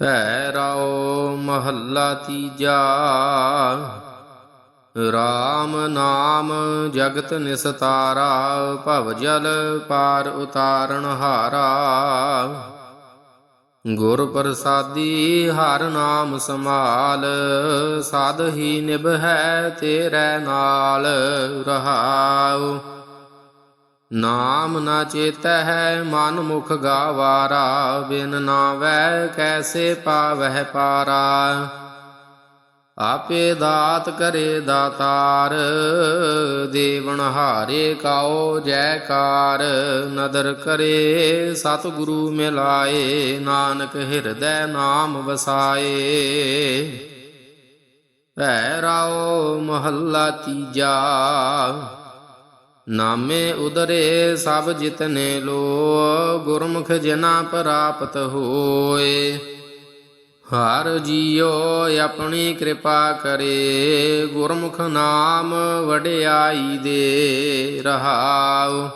ਭੈ ਰਾਓ ਮਹੱਲਾ ਤੀਜਾ। RAM ਨਾਮ ਜਗਤ ਨਿਸਤਾਰਾ, ਭਵ ਜਲ ਪਾਰ ਉਤਾਰਨ ਹਾਰਾ। ਗੁਰ ਪ੍ਰਸਾਦੀ ਹਰ ਨਾਮ ਸਮਾਲ ਸਾਧ ਹੀ ਨਿਭੈ ਤੇਰੇ ਨਾਲ ਰਹਾਉ। ਨਾਮ ਨਾ ਚੇਤੈ ਹੈ ਮਨ ਮੁਖ ਗਾਵਾਰਾ, ਬਿਨ ਨਾਵੈ ਕੈਸੇ ਪਾਵਹਿ ਪਾਰਾ। ਆਪੇ ਦਾਤ ਕਰੇ ਦਾਤਾਰ ਦੇਵਨ ਹਾਰੇ ਕਾਓ ਜੈਕਾਰ। ਨਦਰ ਕਰੇ ਸਤਿਗੁਰੂ ਮਿਲਾਏ, ਨਾਨਕ ਹਿਰਦੈ ਨਾਮ ਵਸਾਏ। ਭੈ ਰਾਓ ਮਹੱਲਾ ਤੀਜਾ ਨਾਮੇ ਉਦਰੇ ਸਭ ਜਿਤਨੇ ਲੋ ਗੁਰਮੁਖ ਜਨਾ ਪ੍ਰਾਪਤ ਹੋਏ। ਹਰ ਜੀਉ ਆਪਣੀ ਕਿਰਪਾ ਕਰੇ, ਗੁਰਮੁਖ ਨਾਮ ਵਡਿਆਈ ਦੇ ਰਹਾਉ।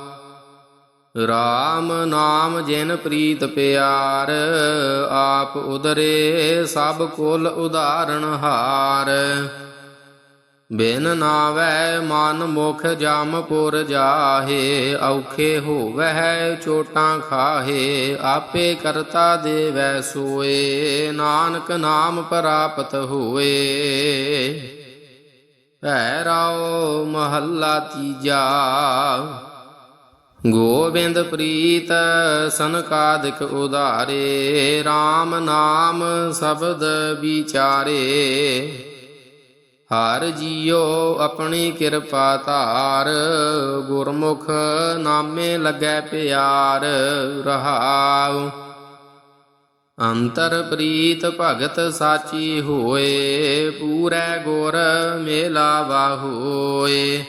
RAM ਨਾਮ ਜਿਨ ਪ੍ਰੀਤ ਪਿਆਰ, ਆਪ ਉਦਰੇ ਸਭ ਕੁਲ ਉਦਾਹਰਣ ਹਾਰ। ਬਿਨ ਨਾਵੈ ਮਨ ਮੁਖ ਜਮਪੁਰ ਜਾਹੇ, ਔਖੇ ਹੋਵੈ ਚੋਟਾਂ ਖਾਹੇ, ਆਪੇ ਕਰਤਾ ਦੇਵੈ ਸੋਏ, ਨਾਨਕ ਨਾਮ ਪ੍ਰਾਪਤ ਹੋਏ। ਭੈ ਰਾਓ ਮਹੱਲਾ ਤੀਜਾ, ਗੋਬਿੰਦ ਪ੍ਰੀਤ ਸਨਕਾਦਿਕ ਉਧਾਰੇ RAM ਨਾਮ ਸ਼ਬਦ ਵਿਚਾਰੇ। ਹਰ ਜੀਓ ਆਪਣੀ ਕਿਰਪਾ ਧਾਰ, ਗੁਰਮੁਖ ਨਾਮੇ ਲੱਗੈ ਪਿਆਰ, ਰਹਾਉ। ਅੰਤਰ ਪ੍ਰੀਤ ਭਗਤ ਸਾਚੀ ਹੋਏ, ਪੂਰੈ ਗੁਰ ਮੇਲਾਵਾ ਹੋਏ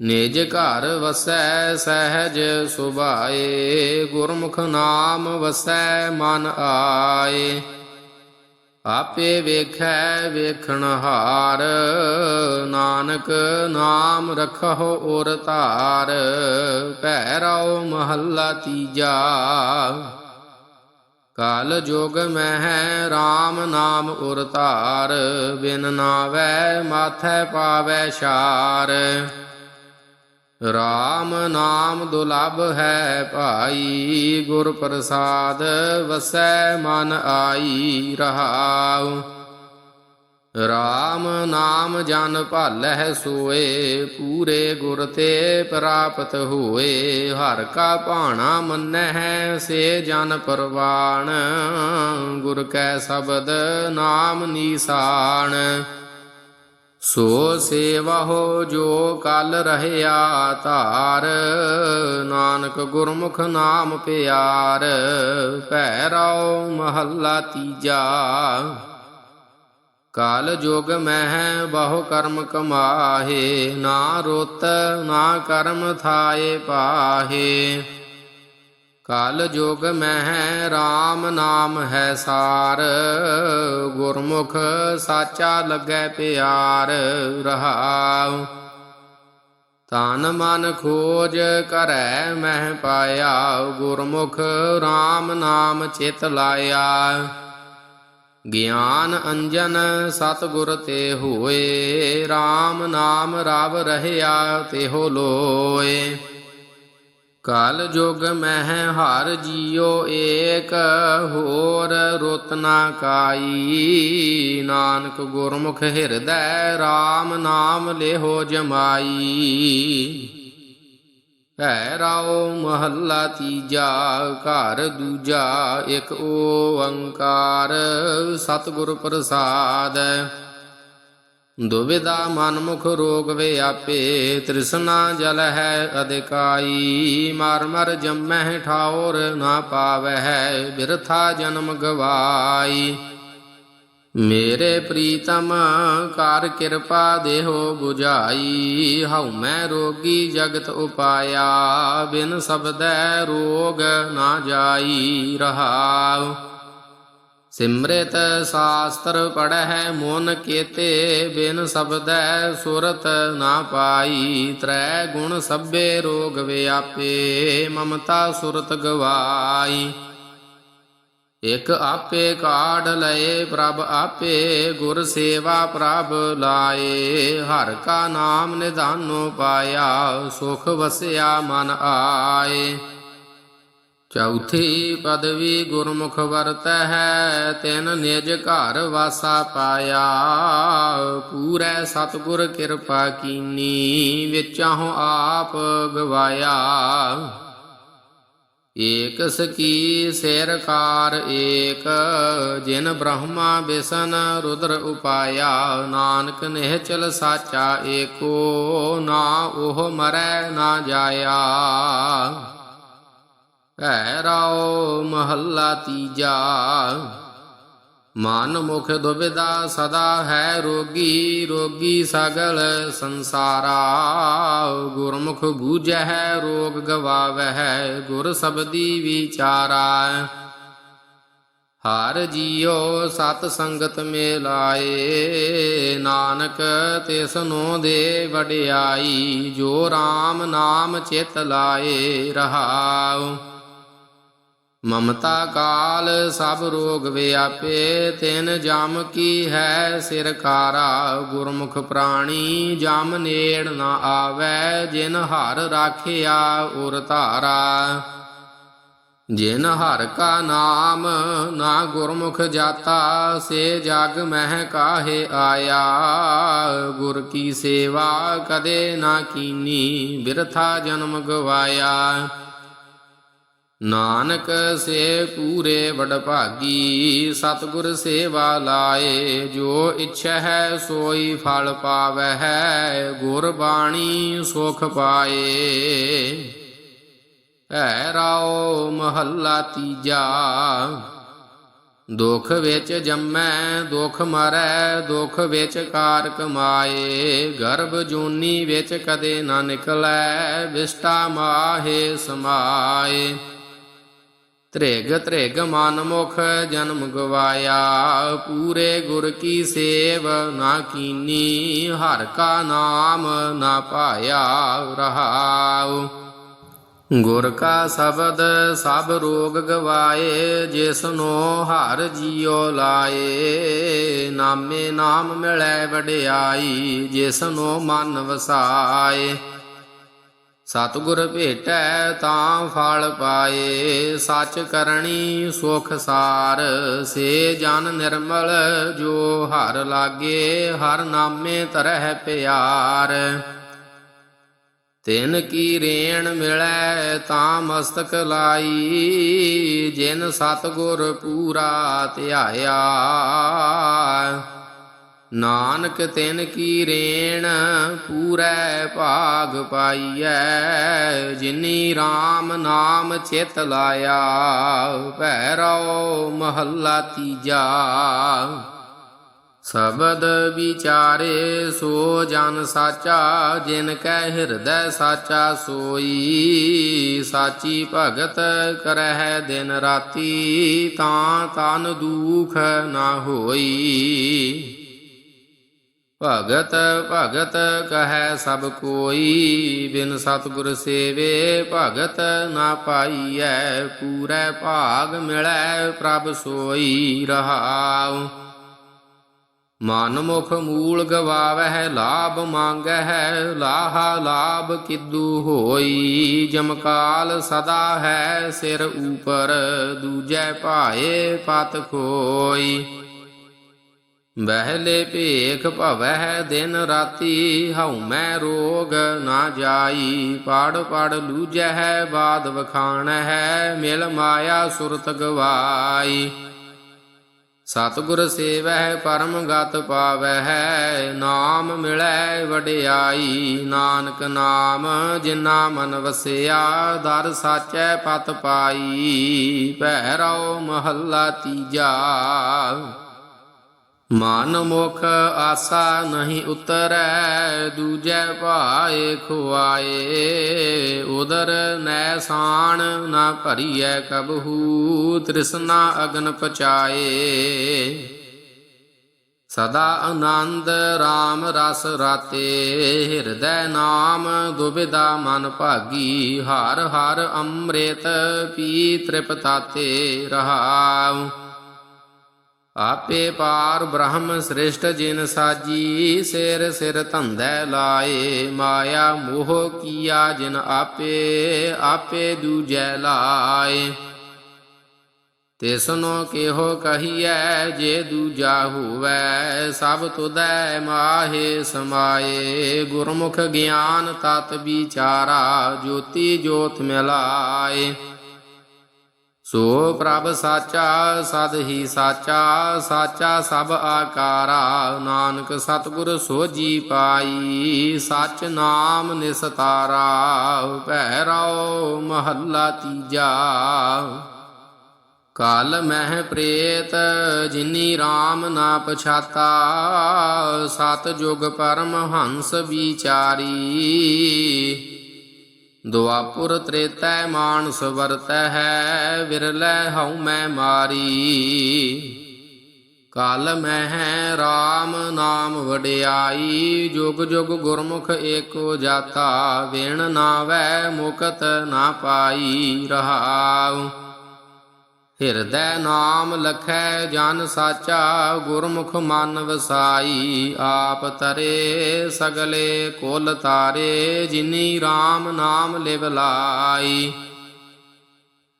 ਨਿਜ ਘਰ ਵਸੈ ਸਹਿਜ ਸੁਭਾਏ, ਗੁਰਮੁਖ ਨਾਮ ਵਸੈ ਮਨ ਆਏ। ਆਪੇ ਵੇਖੈ ਵੇਖਣ ਹਾਰ, ਨਾਨਕ ਨਾਮ ਰਖਹੁ ਔਰ ਧਾਰ ਭੈ ਰਾਉ ਮਹੱਲਾ ਤੀਜਾ। ਕਾਲ ਜੋਗ ਮਹਿ RAM ਨਾਮ ਉਰ ਧਾਰ, ਬਿਨ ਨਾਵੈ ਮਾਥੈ ਪਾਵੈ ਛਾਰ। RAM ਨਾਮ ਦੁਲਭ ਹੈ ਭਾਈ, ਗੁਰ ਪ੍ਰਸਾਦ ਵਸੈ ਮਨ ਆਈ ਰਹਾਉ। RAM ਨਾਮ ਜਨ ਭਾਲੈ ਸੋਏ, ਪੂਰੇ ਗੁਰ ਤੇ ਪ੍ਰਾਪਤ ਹੋਏ। ਹਰ ਕਾ ਭਾਣਾ ਮੰਨੈ ਸੇ ਜਨ ਪਰਵਾਣ, ਗੁਰ ਕੈ ਸ਼ਬਦ ਨਾਮ ਨੀਸਾਨ ਸੋ ਸੇਵਹੁ ਜੋ ਕਲ ਰਹਿਆ ਧਾਰ, ਨਾਨਕ ਗੁਰਮੁਖ ਨਾਮ ਪਿਆਰ ਭੈ ਰਾਉ ਮਹੱਲਾ ਤੀਜਾ। ਕਾਲ ਜੋਗ ਮਹਿ ਬਹੁ ਕਰਮ ਕਮਾਹੇ, ਨਾ ਰੋਤ ਨਾ ਕਰਮ ਥਾਏ ਪਾਹੇ। ਕਾਲ ਜੋਗ ਮਹਿ RAM ਨਾਮ ਹੈ ਸਾਰ, ਗੁਰਮੁਖ ਸਾਚਾ ਲੱਗੈ ਪਿਆਰ ਰਹਾਉ। ਤਨ ਮਨ ਖੋਜ ਕਰੈ ਮਹਿ ਪਾਇਆ ਗੁਰਮੁਖ RAM ਨਾਮ ਚਿਤ ਲਾਇਆ। ਗਿਆਨ ਅੰਜਨ ਸਤਿਗੁਰ ਤੇ ਹੋਏ RAM ਨਾਮ ਰਵ ਰਹਿਆ ਹੋ ਲੋਏ। ਕਾਲ ਜੋਗ ਮਹਿ ਹਰ ਜੀਉ ਏਕ, ਹੋਰ ਰੋਤਨਾ ਕਾਈ। ਨਾਨਕ ਗੁਰਮੁਖ ਹਿਰਦੈ RAM ਨਾਮ ਲਿਹੋ ਜਮਾਈ। ਹੈ ਰਾਉ ਮਹੱਲਾ ਤੀਜਾ, ਘਰ ਦੂਜਾ, ਇੱਕ ਓੰਕਾਰ ਸਤਿਗੁਰ ਪ੍ਰਸਾਦ। ਦੁਬਿਧਾ ਮਨਮੁਖ ਰੋਗ ਵੇ ਆਪੇ, ਤ੍ਰਿਸ਼ਨਾ ਜਲ ਹੈ ਅਧਿਕਾਈ। ਮਰ ਮਰ ਜੰਮਹਿ ਠਾਉਰ ਨਾ ਪਾਵਹਿ, ਬਿਰਥਾ ਜਨਮ ਗਵਾਈ। ਮੇਰੇ ਪ੍ਰੀਤਮ ਕਰ ਕਿਰਪਾ ਦੇਹੋ 부ਝਾਈ ਹਉ ਮੈਂ ਰੋਗੀ ਜਗਤ ਉਪਾਇਆ, ਬਿਨ ਸਬਦੈ ਰੋਗ ਨਾ ਜਾਈ ਰਹਾਉ। ਸਿਮਰਿਤ ਸ਼ਾਸਤਰ ਪੜਹਿ ਮੋਨ ਕੀਤੇ, ਬਿਨ ਸਬਦੈ ਸੁਰਤ ਨਾ ਪਾਈ। ਤ੍ਰੈ ਗੁਣ ਸਭੇ ਰੋਗ ਵਿਆਪੇ, ਮਮਤਾ ਸੁਰਤ ਗਵਾਈ। ਇਕ ਆਪੇ ਕਾਢ ਲਏ ਪ੍ਰਭ ਆਪੇ, ਗੁਰ ਸੇਵਾ ਪ੍ਰਭ ਲਾਏ। ਹਰ ਕਾ ਨਾਮ ਨਿਧਾਨੋ ਪਾਇਆ, ਸੁਖ ਵਸਿਆ ਮਨ ਆਏ। ਚੌਥੀ ਪਦਵੀ ਗੁਰਮੁਖ ਵਰਤੈ ਹੈ, ਤਿਨ ਨਿਜ ਘਰ ਵਾਸਾ ਪਾਇਆ। ਪੂਰੈ ਸਤਿਗੁਰ ਕਿਰਪਾ ਕੀਨੀ ਵਿਚਾਹੋ ਆਪ ਗਵਾਇਆ। ਏਕ ਸਕੀ ਸਿਰਕਾਰ ਏਕ, ਜਿਨ ਬ੍ਰਹਮਾ ਬਿਸ਼ਨ ਰੁਦਰ ਉਪਾਇਆ। ਨਾਨਕ ਨਿਹਚਲ ਸਾਚਾ ਏਕੋ, ਨਾ ਉਹ ਮਰੈ ਨਾ ਜਾਇਆ। ਭੈ ਰਾਓ ਮਹੱਲਾ ਤੀਜਾ। ਮਨ ਮੁਖ ਦੁਬਿਦਾ ਸਦਾ ਹੈ ਰੋਗੀ ਰੋਗੀ ਸਗਲ ਸੰਸਾਰਾ। ਗੁਰਮੁਖ ਬੂਝੈ, ਰੋਗ ਗਵਾਵਹਿ, ਗੁਰ ਸਬਦੀ ਵਿਚਾਰਾ। ਹਰ ਜੀਓ ਸਤ ਸੰਗਤ ਮੇ ਲਾਏ ਨਾਨਕ ਤਿਸ ਨੂੰ ਦੇ ਵਡਿਆਈ, ਜੋ RAM ਨਾਮ ਚਿਤ ਲਾਏ ਰਹਾਉ। ਮਮਤਾ ਕਾਲ ਸਭ ਰੋਗ ਵਿਆਪੇ, ਤਿਨ ਜਮ ਕੀ ਹੈ ਸਿਰ ਕਾਰਾ ਗੁਰਮੁਖ ਪ੍ਰਾਣੀ ਜਮ ਨੇੜ ਨਾ ਆਵੈ, ਜਿਨ ਹਰ ਰਾਖਿਆ ਉਰ ਧਾਰਾ। ਜਿਨ ਹਰ ਕਾ ਨਾਮ ਨਾ ਗੁਰਮੁਖ ਜਾਤਾ, ਸੇ ਜਗ ਮਹਿ ਕਾਹੇ ਆਇਆ। ਗੁਰ ਕੀ ਸੇਵਾ ਕਦੇ ਨਾ ਕੀਨੀ, ਬਿਰਥਾ ਜਨਮ ਗਵਾਇਆ। ਨਾਨਕ ਸੇ ਪੂਰੇ ਵਡਭਾਗੀ ਸਤਿਗੁਰ ਸੇਵਾ ਲਾਏ, ਜੋ ਇੱਛਾ ਹੈ ਸੋਈ ਫਲ ਪਾਵਹਿ, ਗੁਰ ਬਾਣੀ ਸੁਖ ਪਾਏ। ਹੈ ਰਾਓ ਮਹੱਲਾ ਤੀਜਾ, ਦੁਖ ਵਿੱਚ ਜੰਮੈ, ਦੁਖ ਮਰੈ, ਦੁਖ ਵਿੱਚ ਕਾਰ ਕਮਾਏ। ਗਰਭ ਜੂਨੀ ਵਿੱਚ ਕਦੇ ਨਾ ਨਿਕਲੈ, ਵਿਸ਼ਟਾ ਮਾਹੇ ਸਮਾਏ। ਤ੍ਰਿਗ ਤ੍ਰਿਗ ਮਨ ਮੁਖ ਜਨਮ ਗਵਾਇਆ, ਪੂਰੇ ਗੁਰ ਕੀ ਸੇਵ ਨਾ ਕੀਨੀ, ਹਰ ਕਾ ਨਾਮ ਨਾ ਪਾਇਆ ਰਹਾਉ। ਗੁਰ ਕਾ ਸ਼ਬਦ ਸਭ ਰੋਗ ਗਵਾਏ ਜਿਸਨੋ ਹਰ ਜੀਉ ਲਾਏ। ਨਾਮੇ ਨਾਮ ਮਿਲੈ ਵਡਿਆਈ ਜਿਸਨੋ ਮਨ ਵਸਾਏ। ਸਤਿਗੁਰ ਭੇਟੈ ਤਾਂ ਫਲ ਪਾਏ, ਸੱਚ ਕਰਨੀ ਸੁਖ ਸਾਰ। ਸੇ ਜਨ ਨਿਰਮਲ ਜੋ ਹਰ ਲਾਗੇ, ਹਰ ਨਾਮੇ ਤਰਹਿ ਪਿਆਰ। ਤਿਨ ਕੀ ਰੇਣ ਮਿਲੈ ਤਾਂ ਮਸਤਕ ਲਾਈ, ਜਿਨ ਸਤਿਗੁਰ ਪੂਰਾ ਧਿਆਇਆ। ਨਾਨਕ ਤਿਨ ਕੀ ਰੇਣ ਪੂਰੈ ਭਾਗ ਪਾਈਐ, ਜਿਨੀ RAM ਨਾਮ ਚਿਤ ਲਾਇਆ ਭੈਰੋ ਮਹੱਲਾ ਤੀਜਾ। ਸਬਦ ਵਿਚਾਰੇ ਸੋ ਜਨ ਸਾਚਾ, ਜਿਨ ਕੈ ਹਿਰਦੈ ਸਾਚਾ ਸੋਈ। ਸਾਚੀ ਭਗਤ ਕਰਹਿ ਦਿਨ ਰਾਤੀ, ਤਾਂ ਤਨ ਦੁਖ ਨਾ ਹੋਈ। ਭਗਤ ਭਗਤ ਕਹੈ ਸਭ ਕੋਈ, ਬਿਨ ਸਤਿਗੁਰ ਸੇਵੇ ਭਗਤ ਨਾ ਪਾਈਐ, ਪੂਰੇ ਭਾਗ ਮਿਲੈ ਪ੍ਰਭ ਸੋਈ ਰਹਾਉ। ਮਨ ਮੁਖ ਮੂਲ ਗਵਾਵਹਿ, ਲਾਭ ਮੰਗਹਿ, ਲਾਹਾ ਲਾਭ ਕਿਦੂ ਹੋਈ ਜਮਕਾਲ ਸਦਾ ਹੈ ਸਿਰ ਉਪਰ, ਦੂਜੈ ਭਾਏ ਪਤ ਖੋਈ। ਬਹਿਲੇ ਭੇਖ ਭਵਹਿ ਦਿਨ ਰਾਤੀ, ਹਉ ਮੈਂ ਰੋਗ ਨਾ ਜਾਈ। ਪੜ ਲੂਜੈ ਹੈ ਬਾਦ ਵਖਾਣ ਹੈ ਮਿਲ ਮਾਇਆ ਸੁਰਤ ਗਵਾਈ। ਸਤਿਗੁਰ ਸੇਵੈ ਪਰਮ ਗਤ ਹੈ ਨਾਮ ਮਿਲੈ ਵਡਿਆਈ। ਨਾਨਕ ਨਾਮ ਜਿਨਾ ਮਨ ਵਸਿਆ, ਦਰ ਸਾਚੈ ਪਤ ਪਾਈ। ਭੈਰੋ ਮਹੱਲਾ ਤੀਜਾ। ਮਨ ਮੁਖ ਆਸਾ ਨਹੀਂ ਉਤਰੈ, ਦੂਜੈ ਭਾਏ ਖੁਆਏ। ਉਦਰ ਨੈ ਨਾ ਭਰੀਐ ਕਬਹੂ, ਤ੍ਰਿਸ਼ਨਾ ਅਗਨ ਪਚਾਏ। ਸਦਾ ਆਨੰਦ RAM ਰਸ ਰਾਤੇ, ਹਿਰਦੈ ਨਾਮ ਦੁਬਿਦਾ ਮਨ ਭਾਗੀ। ਹਰ ਹਰ ਅੰਮ੍ਰਿਤ ਪੀ ਤ੍ਰਿਪਤਾਤੇ ਰਹਾਉ। ਆਪੇ ਪਾਰ ਬ੍ਰਹਮ ਸ੍ਰਿਸ਼ਟ ਜਿਨ ਸਾਜੀ, ਸਿਰ ਸਿਰ ਧੰਦੈ ਲਾਏ, ਮਾਇਆ ਮੋਹ ਕੀਆ ਜਿਨ ਆਪੇ ਆਪੇ ਦੂਜੈ ਲਾਏ। ਤਿਸਨੋ ਕਿਹੋ ਕਹੀਐ, ਜੇ ਦੂਜਾ ਹੋਵੈ, ਸਭ ਤੁਧੈ ਮਾਹੇ ਸਮਾਏ। ਗੁਰਮੁਖ ਗਿਆਨ ਤਤ ਵਿਚਾਰਾ, ਜੋਤੀ ਜੋਤ ਮਿਲਾਏ। ਸੋ ਪ੍ਰਭ ਸਾਚਾ ਸਦ ਹੀ ਸਾਚਾ ਸਾਚਾ ਸਭ ਆਕਾਰਾ। ਨਾਨਕ ਸਤਿਗੁਰ ਸੋਜੀ ਪਾਈ, ਸਚ ਨਾਮ ਨਿਸਤਾਰਾ ਭੈ ਭੈਰੋ ਮਹੱਲਾ ਤੀਜਾ। ਕਾਲ ਮਹਿ ਪ੍ਰੇਤ, ਜਿਨੀ RAM ਨਾ ਪਛਾਤਾ। ਸਤ ਜੁਗ ਪਰਮ ਹੰਸ ਵਿਚਾਰੀ। ਦੁਆਪੁਰ ਤ੍ਰੇਤੈ ਮਾਨਸ ਵਰਤੈ ਹੈ, ਵਿਰਲੇ ਹਉ ਮੈਂ ਮਾਰੀ। ਕਾਲ ਮਹਿ RAM ਨਾਮ ਵਡਿਆਈ, ਜੁਗ ਜੁਗ ਗੁਰਮੁਖ ਏਕੋ ਜਾਤਾ, ਵੇਣ ਨਾਵੈ ਮੁਕਤ ਨਾ ਪਾਈ ਰਹਾਉ। ਹਿਰਦੈ ਨਾਮ ਲਖੈ ਜਨ ਸਾਚਾ, ਗੁਰਮੁਖ ਮਨ ਵਸਾਈ। ਆਪ ਤਰੇ ਸਗਲੇ ਕੁਲ ਤਾਰੇ, ਜਿਨੀ RAM ਨਾਮ ਲਿਵ ਲਾਈ।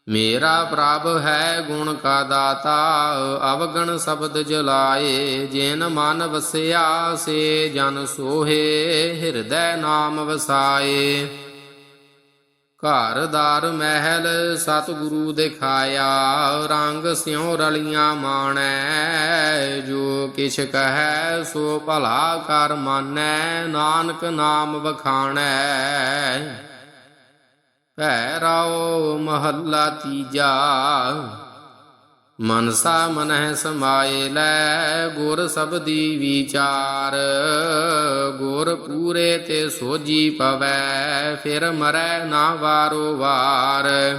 ਮੇਰਾ ਪ੍ਰਭ ਹੈ ਗੁਣ ਕਾ ਦਾਤਾ, ਅਵਗਣ ਸ਼ਬਦ ਜਲਾਏ। ਜਿਨ ਮਨ ਵਸਿਆ, ਸੇ ਜਨ ਸੋਹੇ, ਹਿਰਦੈ ਨਾਮ ਵਸਾਏ। ਘਰ ਦਾਰ ਮਹਿਲ ਸਤਿਗੁਰੂ ਦਿਖਾਇਆ, ਰੰਗ ਸਿਉ ਰਲੀਆਂ ਮਾਣੈ, ਜੋ ਕਿਛ ਕਹੈ ਸੋ ਭਲਾ ਕਰ ਮਾਨੈ, ਨਾਨਕ ਨਾਮ ਵਖਾਣੈ। ਭੈਰੋ ਮਹੱਲਾ ਤੀਜਾ ਮਨਸਾ ਮਨਹਿ ਸਮਾਏ ਲੈ ਗੁਰ ਸਬਦੀ ਵਿਚਾਰ, ਗੁਰ ਪੂਰੇ ਤੇ ਸੋਜੀ ਪਵੈ, ਫਿਰ ਮਰੈ ਨਾ ਵਾਰੋ ਵਾਰ।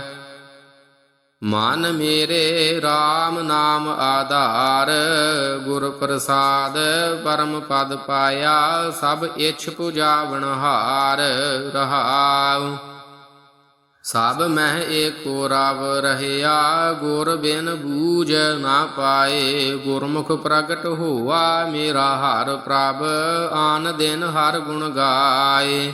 ਮਨ ਮੇਰੇ RAM ਨਾਮ ਆਧਾਰ, ਗੁਰ ਪ੍ਰਸਾਦ ਪਰਮ ਪਦ ਪਾਇਆ, ਸਭ ਇਛ ਪੁਜਾਵਣ ਹਾਰ ਰਹਾਉ। ਸਭ ਮਹਿ ਏਕੋ ਰਵ ਰਹਿਆ, ਗੁਰ ਬਿਨ ਬੂਝ ਨਾ ਪਾਏ। ਗੁਰਮੁਖ ਪ੍ਰਗਟ ਹੋਆ, ਮੇਰਾ ਹਰ ਪ੍ਰਭ, ਆਨ ਦਿਨ ਹਰ ਗੁਣ ਗਾਏ।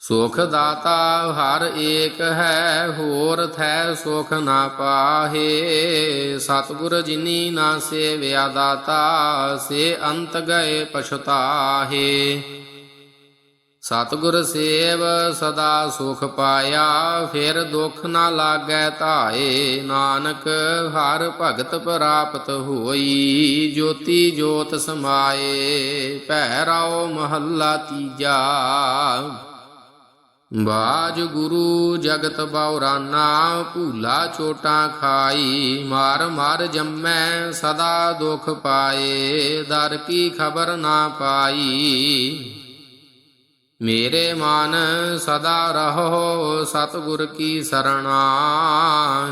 ਸੁਖ ਦਾਤਾ ਹਰ ਏਕ ਹੈ, ਹੋਰ ਥੈ ਸੁਖ ਨਾ ਪਾਹੇ। ਸਤਿਗੁਰ ਜਿਨੀ ਨਾ ਸੇਵਿਆ ਦਾਤਾ, ਸੇ ਅੰਤ ਗਏ ਪਛਤਾਹੇ। ਸਤਿਗੁਰ ਸੇਵ ਸਦਾ ਸੁਖ ਪਾਇਆ, ਫਿਰ ਦੁਖ ਨਾ ਲਾਗੈ ਧਾਏ। ਨਾਨਕ ਹਰ ਭਗਤ ਪ੍ਰਾਪਤ ਹੋਈ, ਜੋਤੀ ਜੋਤ ਸਮਾਏ। ਭੈਰੋ ਮਹੱਲਾ ਤੀਜਾ। ਬਾਜ ਗੁਰੂ ਜਗਤ ਬਉਰਾਨਾ ਭੂਲਾ ਚੋਟਾਂ ਖਾਈ। ਮਾਰ ਮਾਰ ਜੰਮੈ, ਸਦਾ ਦੁਖ ਪਾਏ। ਦਰ ਕੀ ਖਬਰ ਨਾ ਪਾਈ। ਮੇਰੇ ਮਨ ਸਦਾ ਰਹੋ ਸਤਿਗੁਰ ਕੀ ਸਰਣਾ,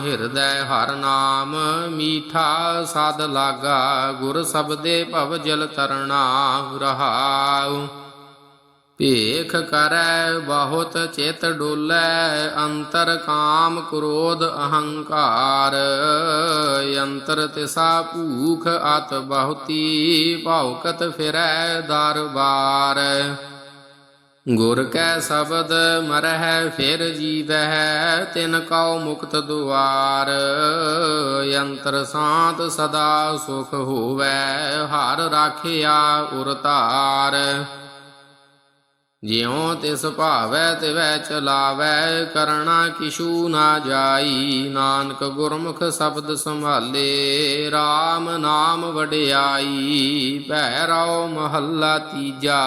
ਹਿਰਦੈ ਹਰ ਨਾਮ ਮੀਠਾ ਸਦ ਲਾਗਾ, ਗੁਰ ਸਬਦੇ ਭਵ ਜਲ ਤਰਣਾ ਰਹਾਉ। ਭੇਖ ਕਰੈ ਬਹੁਤ ਚਿਤ ਡੋਲੈ, ਅੰਤਰ ਕਾਮ ਕ੍ਰੋਧ ਅਹੰਕਾਰ। ਅੰਤਰ ਤਿਸਾ ਭੂਖ ਅਤ ਬਹੁਤੀ, ਭੌਕਤ ਫਿਰੈ ਦਰਬਾਰ। ਗੁਰ ਕੈ ਸ਼ਬਦ ਮਰਹਿ ਫਿਰ ਜੀਵਹਿ, ਤਿਨ ਕਉ ਮੁਕਤ ਦੁਆਰ। ਅੰਤਰ ਸਾਤ ਸਦਾ ਸੁਖ ਹੋਵੈ, ਹਰ ਰਾਖਿਆ ਉਰ ਧਾਰ ਜਿਉ ਤਿਸ ਭਾਵੈ, ਤਿਵੈ ਚਲਾਵੈ, ਕਰਣਾ ਕਿਛੂ ਨਾ ਜਾਈ। ਨਾਨਕ ਗੁਰਮੁਖ ਸ਼ਬਦ ਸੰਭਾਲੇ RAM ਨਾਮ ਵਡਿਆਈ। ਭੈ ਭੈਰੋ ਮਹੱਲਾ ਤੀਜਾ।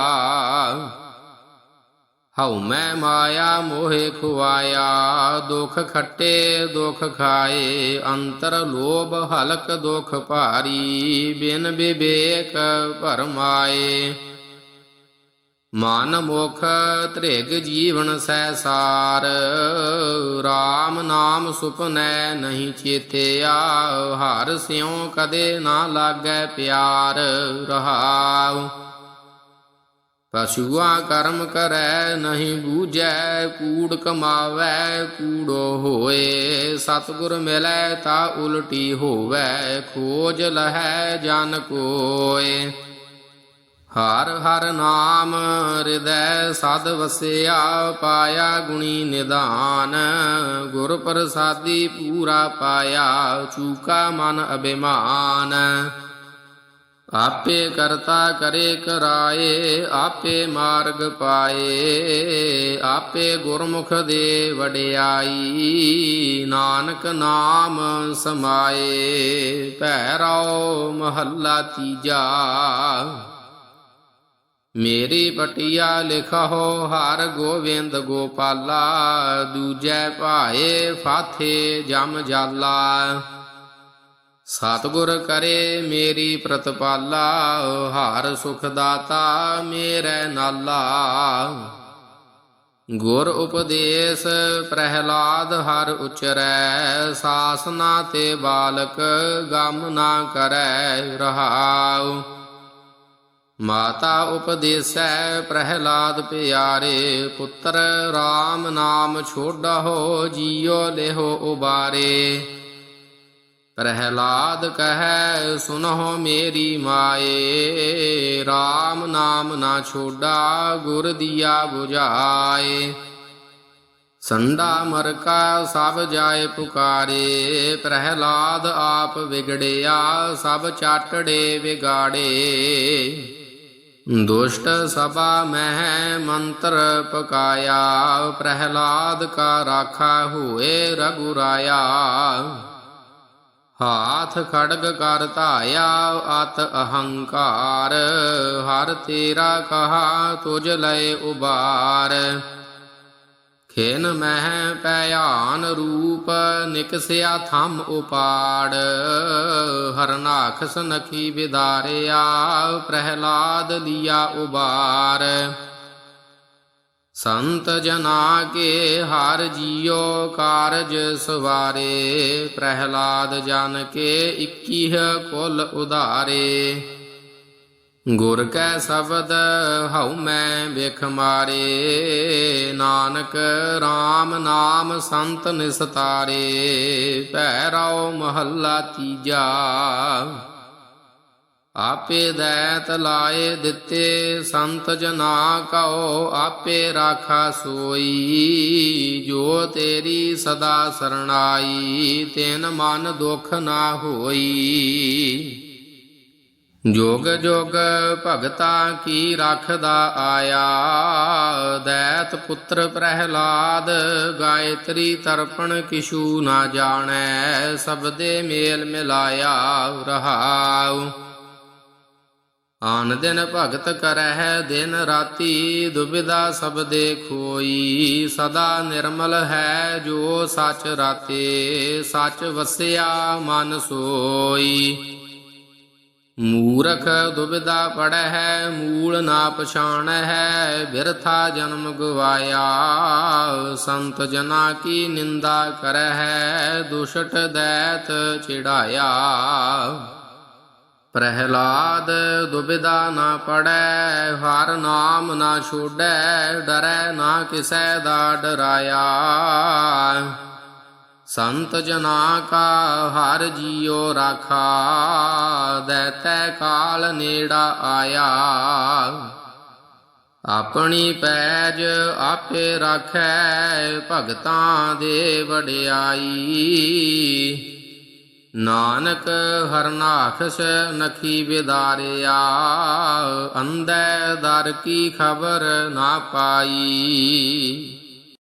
ਹਉ ਮੈਂ ਮਾਇਆ ਮੋਹਿ ਖੁਆਇਆ ਦੁਖ ਖੱਟੇ ਦੁਖ ਖਾਏ, ਅੰਤਰ ਲੋਭ ਹਲਕ ਦੁਖ ਭਾਰੀ, ਬਿਨ ਵਿਵੇਕ ਭਰਮਾਏ ਮਨ ਮੁਖ ਤ੍ਰਿਗ ਜੀਵਨ ਸੈ ਸਾਰ RAM ਨਾਮ ਸੁਪਨੈ ਨਹੀਂ ਚੇਤਿਆ, ਹਰ ਸਿਉ ਕਦੇ ਨਾ ਲਾਗੈ ਪਿਆਰ ਰਹਾਉ। ਪਸ਼ੂਆ ਕਰਮ ਕਰੈ ਨਹੀਂ ਬੂਝੈ, ਕੂੜ ਕਮਾਵੈ, ਕੂੜੋ ਹੋਏ। ਸਤਿਗੁਰ ਮਿਲੈ ਤਾ ਉਲਟੀ ਹੋਵੈ, ਖੋਜ ਲਹੈ ਜਨ ਕੋਏ। ਹਰ ਹਰ ਨਾਮ ਹਿਰਦੈ ਸਦ ਵਸਿਆ, ਪਾਇਆ ਗੁਣੀ ਨਿਦਾਨ ਗੁਰ ਪ੍ਰਸਾਦੀ ਪੂਰਾ ਪਾਇਆ, ਚੂਕਾ ਮਨ ਅਭਿਮਾਨ। ਆਪੇ ਕਰਤਾ ਕਰੇ ਕਰਾਏ, ਆਪੇ ਮਾਰਗ ਪਾਏ, ਆਪੇ ਗੁਰਮੁਖ ਦੇ ਵਡਿਆਈ, ਨਾਨਕ ਨਾਮ ਸਮਾਏ। ਭੈਰੋ ਮਹੱਲਾ ਤੀਜਾ। ਮੇਰੀ ਪਟਿਆ ਲਿਖੋ ਹਰ ਗੋਵਿੰਦ ਗੋਪਾਲਾ, ਦੂਜੈ ਭਾਏ ਫਾਥੇ ਜਮ ਜਾਲਾ। ਸਤਿਗੁਰ ਕਰੇ ਮੇਰੀ ਪ੍ਰਤਪਾਲਾ, ਹਰ ਸੁਖ ਦਾਤਾ ਮੇਰੇ ਨਾਲਾ। ਗੁਰ ਉਪਦੇਸ਼ ਪ੍ਰਹਿਲਾਦ ਹਰ ਉਚਰੈ, ਸਾਸਨਾ ਤੇ ਬਾਲਕ ਗਮ ਨਾ ਕਰੈ ਰਹਾਉ। ਮਾਤਾ ਉਪਦੇਸੈ ਪ੍ਰਹਿਲਾਦ ਪਿਆਰੇ, ਪੁੱਤਰ RAM ਨਾਮ ਛੋਡਹੁ ਜੀਉ ਲਿਹੋ ਉਬਾਰੇ। ਪ੍ਰਹਿਲਾਦ ਕਹੈ, ਸੁਨਹੁ ਮੇਰੀ ਮਾਏ RAM ਨਾਮ ਨਾ ਛੋਡਾ, ਗੁਰ ਦੀਆ 부ਝਾਏ ਸੰਡਾ ਮਰਕਾ ਸਭ ਜਾਏ ਪੁਕਾਰੇ, ਪ੍ਰਹਿਲਾਦ ਆਪ ਵਿਗੜਿਆ, ਸਭ ਚਾਟੜੇ ਵਿਗਾੜੇ। ਦੁਸ਼ਟ ਸਭਾ ਮਹਿ ਮੰਤਰ ਪਕਾਇਆ, ਪ੍ਰਹਿਲਾਦ ਕਾ ਰਾਖਾ ਹੋਏ ਰਗੁਰਾਇਆ। ਹਾਥ ਖੜਗ ਕਰ ਧਾਇਆ ਅਤ ਅਹੰਕਾਰ, ਹਰ ਤੇਰਾ ਕਹਾ ਤੁਝ ਲਏ ਉਬਾਰ। ਖੇਨ ਮਹਿ ਭਿਆਨ ਰੂਪ, ਨਿਕਸਿਆ ਥੰਮ ਉਪਾੜ। ਹਰਨਾਖਸ ਨਖੀ ਵਿਦਾਰਿਆ, ਪ੍ਰਹਿਲਾਦ ਲਿਆ ਉਬਾਰ। ਸੰਤ ਜਨਾ ਕੇ ਹਰ ਜੀਉ ਕਾਰਜ ਸਵਾਰੇ, ਪ੍ਰਹਿਲਾਦ ਜਨ ਕੇ 21 ਕੁਲ ਉਧਾਰੇ। ਗੁਰ ਕੈ ਸ਼ਬਦ ਹਉ ਮੈਂ ਵਿਖ ਮਾਰੇ, ਨਾਨਕ RAM ਨਾਮ ਸੰਤ ਨਿਸਤਾਰੇ ਭੈਰੋ ਮਹੱਲਾ ਤੀਜਾ। ਆਪੇ ਦੈਤ ਲਾਏ ਦਿੱਤੇ, ਸੰਤ ਜਨਾ ਕਉ, ਆਪੇ ਰਾਖਾ ਸੋਈ। ਜੋ ਤੇਰੀ ਸਦਾ ਸਰਣਾਈ, ਤੈਨ ਮਨ ਦੁਖ ਨਾ ਹੋਈ। ਜੋਗ ਜੋਗ ਭਗਤਾ ਕੀ ਰੱਖਦਾ ਆਇਆ, ਦੈਤ ਪੁੱਤਰ ਪ੍ਰਹਿਲਾਦ, ਗਾਇਤਰੀ ਤਰਪਣ ਕਿਛੂ ਨਾ ਜਾਣੈ, ਸਬਦੇ ਮੇਲ ਮਿਲਾਇਆ ਰਹਾਉ। ਆਨ ਦਿਨ ਭਗਤ ਕਰਹਿ, ਦਿਨ ਰਾਤੀ ਦੁਬਿਦਾ ਸਬਦੇ ਖੋਈ ਸਦਾ ਨਿਰਮਲ ਹੈ ਜੋ ਸਚ ਰਾਤੇ, ਸਚ ਵਸਿਆ ਮਨ ਸੋਈ। ਮੂਰਖ ਦੁਬਿਦਾ ਪੜਹਿ, ਮੂਲ ਨਾ ਪਛਾਣਹਿ, ਬਿਰਥਾ ਜਨਮ ਗਵਾਇਆ। ਸੰਤ ਜਨਾ ਕੀ ਨਿੰਦਾ ਕਰਹਿ, ਦੁਸ਼ਟ ਦੈਤ ਚਿੜਾਇਆ। ਪ੍ਰਹਿਲਾਦ ਦੁਬਿਦਾ ਨਾ ਪੜੈ, ਹਰ ਨਾਮ ਨਾ ਛੋੜੈ, ਡਰੈ ਨਾ ਕਿਸੈ ਦਾ ਡਰਾਇਆ। ਸੰਤ ਜਨਾ ਕਾ ਹਰ ਜੀਉ ਰਾਖਾ, ਦੈਤੈ ਕਾਲ ਨੇੜਾ ਆਇਆ। ਆਪਣੀ ਪੈਜ ਆਪੇ ਰਾਖੈ, ਭਗਤਾਂ ਦੇ ਵਡਿਆਈ। ਨਾਨਕ ਹਰਨਾਖਸ ਨਖੀ ਵਿਦਾਰਿਆ ਅੰਧੈ ਦਰ ਕੀ ਖਬਰ ਨਾ ਪਾਈ।